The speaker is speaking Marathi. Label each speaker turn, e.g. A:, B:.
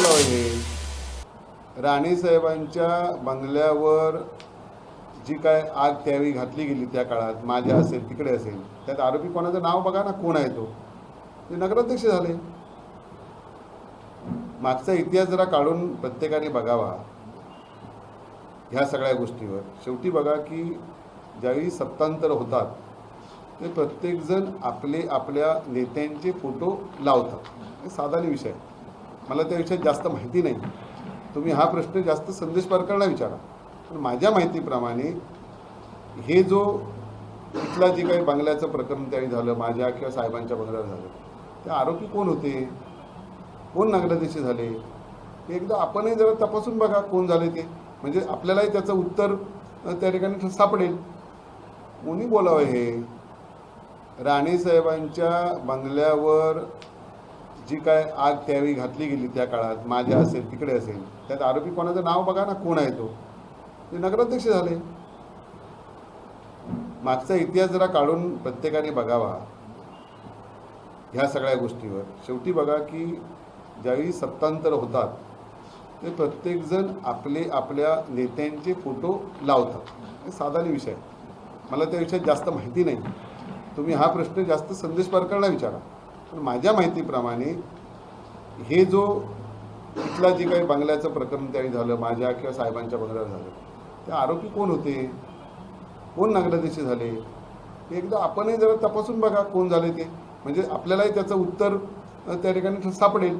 A: बोलावं हे राणीसाहेबांच्या बंगल्यावर जी काय आग त्यावेळी घातली गेली त्या काळात माझ्या असेल तिकडे असेल त्यात आरोपी कोणाचं नाव बघा ना कोण आहे तो? ते नगराध्यक्ष झाले. मागचा इतिहास जरा काढून प्रत्येकाने बघावा ह्या सगळ्या गोष्टीवर. शेवटी बघा की ज्यावेळी सत्तांतर होतात ते प्रत्येकजण आपले आपल्या नेत्यांचे फोटो लावतात. हे साधारण विषय आहे. मला त्याविषयी जास्त माहिती नाही. तुम्ही हा प्रश्न जास्त संदेश पारकरला विचारा. पण माझ्या माहितीप्रमाणे हे जो इथला जे काही बंगल्याचं प्रकरण त्यावेळी झालं माझ्या किंवा साहेबांच्या बंगल्यावर झालं ते आरोपी कोण होते? कोण नगराध्यक्ष झाले? हे एकदा आपणही जरा तपासून बघा कोण झाले ते. म्हणजे आपल्यालाही त्याचं उत्तर त्या ठिकाणी सापडेल कोणी बोलावं हे? राणेसाहेबांच्या बंगल्यावर जी काय आग त्यावेळी घातली गेली त्या काळात माझ्या असेल तिकडे असेल त्यात आरोपी कोणाचं नाव बघा ना कोण आहे तो? ते नगराध्यक्ष झाले. मागचा इतिहास जरा काढून प्रत्येकाने बघावा ह्या सगळ्या गोष्टीवर. शेवटी बघा की ज्यावेळी सत्तांतर होतात ते प्रत्येकजण आपले आपल्या नेत्यांचे फोटो लावतात. हे साधारण विषय मला त्या विषयात जास्त माहिती नाही. तुम्ही हा प्रश्न जास्त संदेश पारकरला विचारा. पण माझ्या माहितीप्रमाणे हे जो इथला जे काही बंगल्याचं प्रकरण त्यावेळी झालं माझ्या किंवा साहेबांच्या बंगल्यावर झालं ते आरोपी कोण होते? कोण नगराध्यक्ष झाले? हे एकदा आपणही जरा तपासून बघा कोण झाले ते. म्हणजे आपल्यालाही त्याचं उत्तर त्या ठिकाणी सापडेल